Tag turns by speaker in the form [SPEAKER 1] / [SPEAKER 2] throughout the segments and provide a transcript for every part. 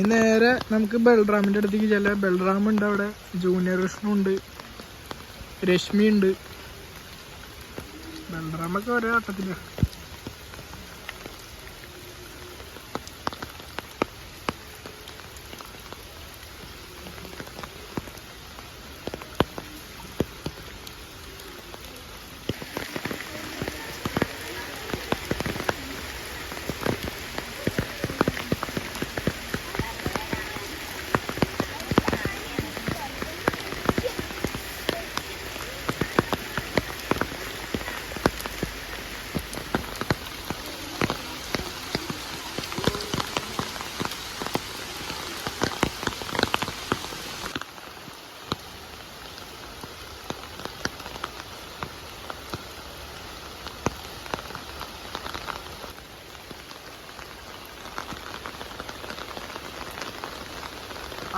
[SPEAKER 1] ഇനി നേരെ നമുക്ക് ബൽറാമിന്റെ അടുത്തേക്ക് ചില ബൽറാം ഉണ്ട് അവിടെ. ജൂനിയർ വിഷ്ണു ഉണ്ട്. രശ്മി ഉണ്ട്. ബൽറാമൊക്കെ ഒരേ ആട്ടത്തില്ല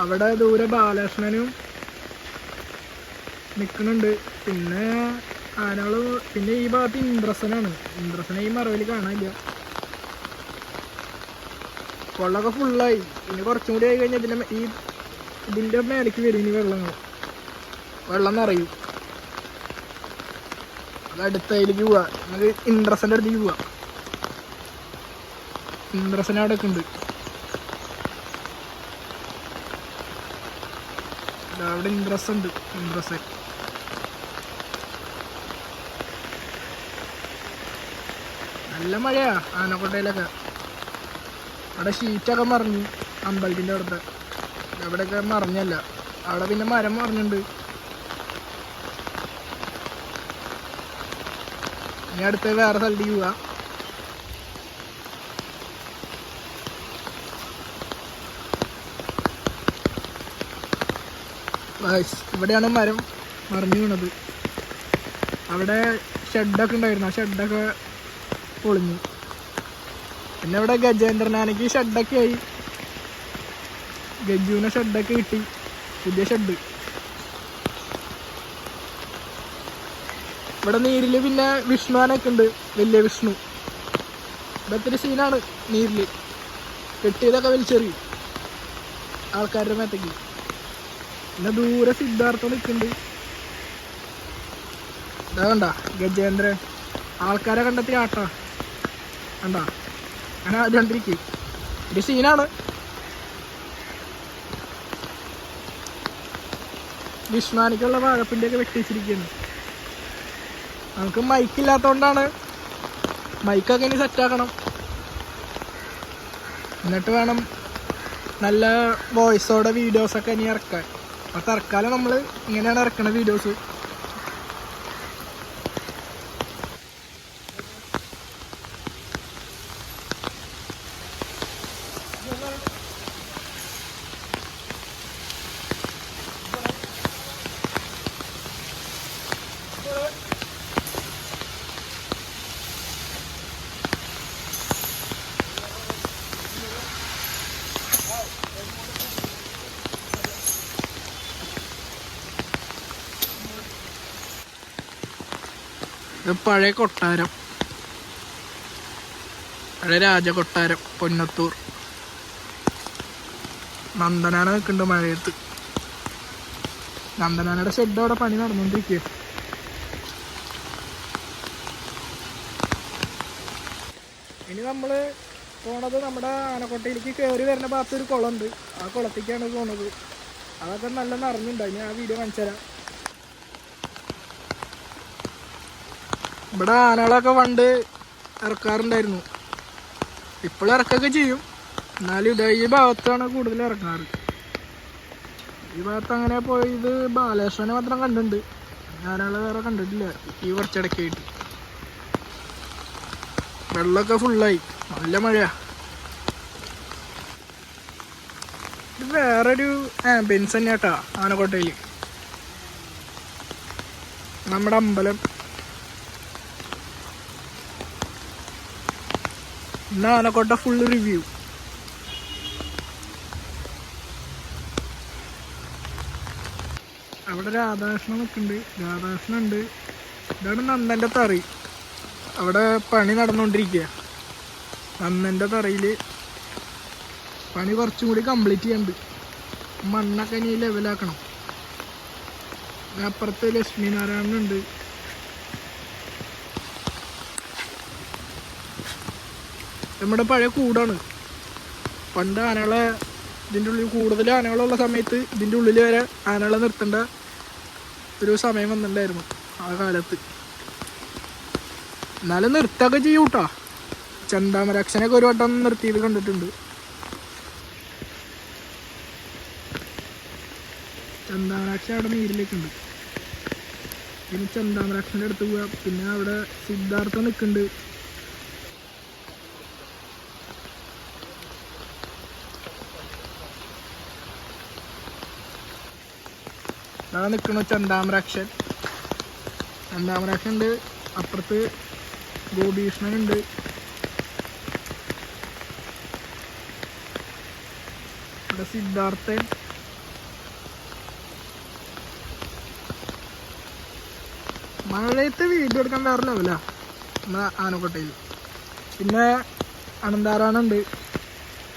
[SPEAKER 1] അവിടെ ദൂരെ ബാലകൃഷ്ണനും നിൽക്കുന്നുണ്ട് പിന്നെ ആനകൾ പിന്നെ ഈ ഭാഗത്ത് ഇന്ദ്രസനാണ്. ഇന്ദ്രസനെ ഈ മറവിൽ കാണാനില്ല. വെള്ളമൊക്കെ ഫുള്ളായി ഇനി കുറച്ചും കൂടി ആയി കഴിഞ്ഞാൽ ഇതിന്റെ ഈ ഇതിന്റെ മേലേക്ക് വരും ഇനി വെള്ളങ്ങൾ. വെള്ളം നിറയും. അത് അടുത്തതിലേക്ക് പോവാ. നമുക്ക് ഇന്ദ്രസന്റെ അടുത്തേക്ക് പോവാം. ഇന്ദ്രസന അവിടെ ഒക്കെ ഉണ്ട്. അവിടെ ഇൻട്രസ് ഉണ്ട് ഇൻട്രസ് നല്ല മഴയാ ആനക്കോട്ടയിലൊക്കെ. അവിടെ ഷീറ്റൊക്കെ മറിഞ്ഞു അമ്പലത്തിന്റെ അവിടുത്തെ. അവിടെയൊക്കെ മറിഞ്ഞല്ല. അവിടെ പിന്നെ മരം മറിഞ്ഞുണ്ട് ഇനി അടുത്ത് വേറെ സ്ഥലത്തേക്ക് പോവാ. ഇവിടെയാണ് മരം മറിഞ്ഞു വീണത്. അവിടെ ഷെഡൊക്കെ ഉണ്ടായിരുന്നു. ആ ഷെഡൊക്കെ പൊളിഞ്ഞു. പിന്നെ ഇവിടെ ഗജേന്ദ്രനാനയ്ക്ക് ഷെഡൊക്കെ ആയി. ഗജുവിനെ ഷെഡൊക്കെ കിട്ടി. പുതിയ ഷെഡ് ഇവിടെ നീരിൽ പിന്നെ വിഷ്ണുവാനൊക്കെ ഉണ്ട്. വലിയ വിഷ്ണു. ഇതൊക്കെ സീനാണ് നീരിൽ കെട്ടിയതൊക്കെ വലിച്ചെറിയും. ആൾക്കാരുടെ മേത്തേക്ക്. പിന്നെ ദൂരെ സിദ്ധാർത്ഥ നിൽക്കുന്നുണ്ട്. ഇതാ കണ്ട ഗജേന്ദ്രൻ. ആൾക്കാരെ കണ്ടെത്തി ആട്ടാ. കണ്ട? അങ്ങനെ അത് കണ്ടിരിക്കും ഒരു സീനാണ് വിഷ്ണാനിക്കുള്ള വാഴപ്പിന്റെ ഒക്കെ വെട്ടിച്ചിരിക്കുകയാണ് നമുക്ക് മൈക്ക് ഇല്ലാത്തതുകൊണ്ടാണ് മൈക്കൊക്കെ ഇനി സെറ്റാക്കണം എന്നിട്ട് വേണം നല്ല വോയിസോടെ വീഡിയോസൊക്കെ ഇനി ഇറക്കാൻ. അപ്പോൾ തൽക്കാലം നമ്മൾ ഇങ്ങനെയാണ് ഇറക്കുന്ന വീഡിയോസ് പഴയ കൊട്ടാരം. പഴയ രാജകൊട്ടാരം പൊന്നത്തൂർ. നന്ദനാന നിൽക്കുന്നുണ്ട് മഴയത്ത്. നന്ദനാനയുടെ ഷെഡ് അവിടെ പണി നടന്നുകൊണ്ടിരിക്കുക ഇനി നമ്മൾ പോണത് നമ്മുടെ ആനക്കോട്ടയിലേക്ക് കയറി വരുന്ന ഭാഗത്ത് ഒരു കുളമുണ്ട്. ആ കുളത്തേക്കാണ് പോണത്. അതൊക്കെ നല്ല നിറഞ്ഞുണ്ടായി ഞാൻ ആ വീഡിയോ കാണിച്ചു തരാം ഇവിടെ ആനകളൊക്കെ പണ്ട് ഇറക്കാറുണ്ടായിരുന്നു. ഇപ്പോഴും ഇറക്കൊക്കെ ചെയ്യും. എന്നാലും ഇതാ ഈ ഭാഗത്താണ് കൂടുതൽ ഇറക്കാറ് ഈ ഭാഗത്ത് അങ്ങനെ പോയത് ബാലേശ്വരനെ മാത്രം കണ്ടിട്ടുണ്ട്. ആനകളെ വേറെ കണ്ടിട്ടില്ല. ഈ കുറച്ചിടയ്ക്കായിട്ട് വെള്ളമൊക്കെ ഫുള്ളായി നല്ല മഴയാ. ഇത് വേറൊരു ആംബിയൻസ് തന്നെ കേട്ടാ ആനക്കോട്ടയിൽ നമ്മുടെ അമ്പലം. ഇന്ന് ആനക്കോട്ട ഫുൾ റിവ്യൂ അവിടെ രാധാകൃഷ്ണൻ നിൽക്കുന്നുണ്ട്. രാധാകൃഷ്ണൻ ഉണ്ട്. ഇതാണ് നന്ദന്റെ തറി. അവിടെ പണി നടന്നുകൊണ്ടിരിക്കുക നന്ദന്റെ തറയിൽ പണി കുറച്ചും കൂടി കംപ്ലീറ്റ് ചെയ്യാനുണ്ട് മണ്ണൊക്കെ ഇനി ലെവലാക്കണം അപ്പുറത്ത് ലക്ഷ്മി നാരായണൻ നമ്മുടെ പഴയ കൂടാണ്. പണ്ട് ആനകളെ ഇതിന്റെ ഉള്ളിൽ കൂടുതൽ ആനകളുള്ള സമയത്ത് ഇതിന്റെ ഉള്ളിൽ വരെ ആനകളെ നിർത്തേണ്ട ഒരു സമയം വന്നിട്ടുണ്ടായിരുന്നു ആ കാലത്ത്. എന്നാലും നിർത്തുകയൊക്കെ ചെയ്യും കേട്ടോ ചന്താമരാക്ഷനൊക്കെ ഒരു വട്ടം നിർത്തിയത് കണ്ടിട്ടുണ്ട്. ചന്താമരാക്ഷ അവിടെ നീരിലേക്കുണ്ട്. പിന്നെ ചന്താമരാക്ഷന്റെ അടുത്ത് പോവാം. പിന്നെ അവിടെ സിദ്ധാർത്ഥ നിൽക്കുന്നുണ്ട്. അവിടെ നിൽക്കണ ചന്താമരാക്ഷൻ ചന്താമരാക്ഷൻ ഉണ്ട്. അപ്പുറത്ത് ഗോപീഷ്ണൻ ഉണ്ട് ഇവിടെ സിദ്ധാർത്ഥൻ. മഴയത്ത് വീഡിയോ എടുക്കാൻ വേറെ ലെവലാ നമ്മളെ ആനക്കോട്ടയിൽ. പിന്നെ അനന്താരാണുണ്ട്.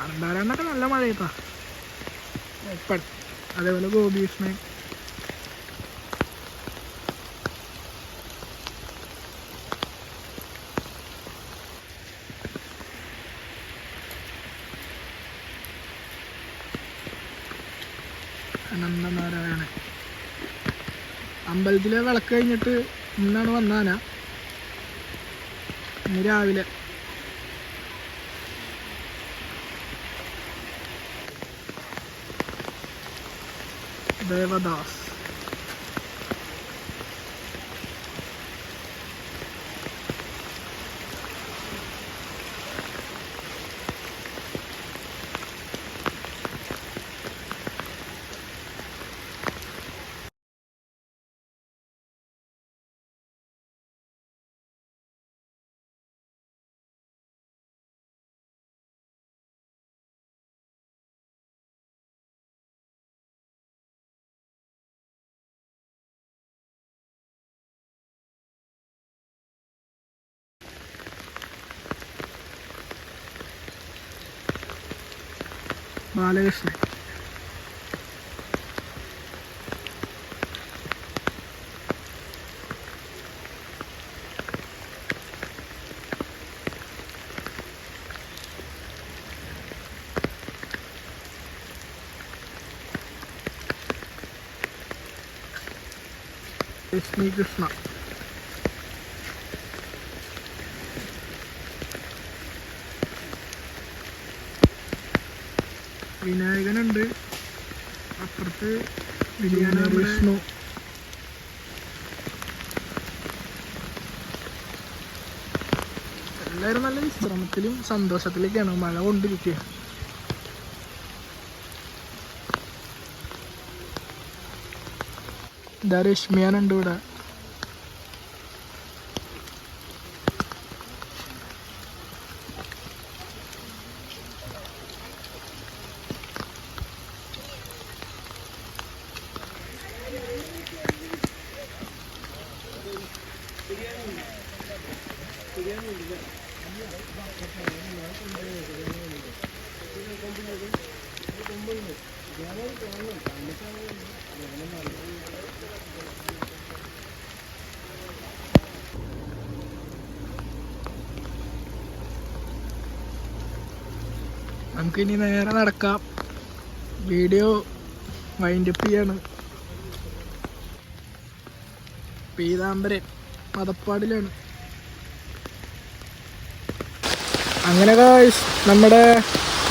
[SPEAKER 1] അനന്താരാണൊക്കെ നല്ല മഴയത്താ അതേപോലെ ഗോപീഷ്ണൻ. അനന്തനാരായണൻ. അമ്പലത്തിലെ വിളക്ക് കഴിഞ്ഞിട്ട് ഇന്നാണ് വന്നാന. ഇന്ന് രാവിലെ. ദേവദാസ്. ബാലകൃഷ്ണൻ. ലക്ഷ്മി കൃഷ്ണ വിനായകനുണ്ട്. അപ്പുറത്ത് ബിരിയാണി വിഷ്ണു. എല്ലാവരും നല്ല വിശ്രമത്തിലും സന്തോഷത്തിലേക്കാണ് മഴ കൊണ്ടിരിക്കുക ഇതാ രശ്മിയാനുണ്ട് ഇവിടെ. നമുക്കിനി നേരെ നടക്കാം. വീഡിയോ വൈൻഡപ്പ് ചെയ്യാണ്. പീതാംബരൻ മതപ്പാടിലാണ് അങ്ങനെ guys, നമ്മുടെ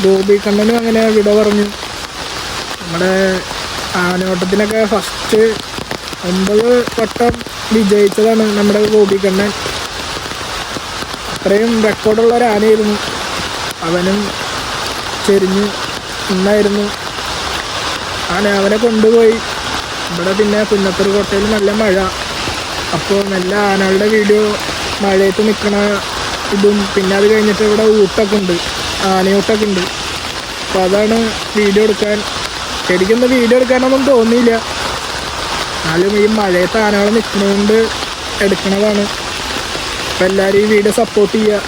[SPEAKER 1] ഗോപി കണ്ണനും അങ്ങനെ വിട പറഞ്ഞു. നമ്മുടെ ആനോട്ടത്തിനൊക്കെ ഫസ്റ്റ് ഒമ്പത് വട്ടം വിജയിച്ചതാണ് നമ്മുടെ ഗോപി കണ്ണൻ. അത്രയും റെക്കോർഡുള്ള ഒരു ആനയായിരുന്നു. അവനും ചെരിഞ്ഞ് ഇന്നായിരുന്നു ആണ് അവനെ കൊണ്ടുപോയി. ഇവിടെ പിന്നെ പുന്നത്തൂർ കോട്ടയിൽ നല്ല മഴ. അപ്പോൾ നല്ല ആനകളുടെ വീഡിയോ മഴയത്ത് നിൽക്കണ ഇതും പിന്നെ അത് കഴിഞ്ഞിട്ട് ഇവിടെ ഊട്ടൊക്കെ ഉണ്ട്. ആനയൂട്ടൊക്കെ ഉണ്ട്. അപ്പോൾ അതാണ് വീഡിയോ എടുക്കാൻ. ശരിക്കൊന്നും വീഡിയോ എടുക്കാനൊന്നും തോന്നിയില്ല. എന്നാലും ഈ മഴയത്ത് ആനകൾ നിൽക്കുന്നതുകൊണ്ട് എടുക്കണതാണ്. അപ്പോൾ എല്ലാവരും ഈ വീഡിയോ സപ്പോർട്ട് ചെയ്യുക.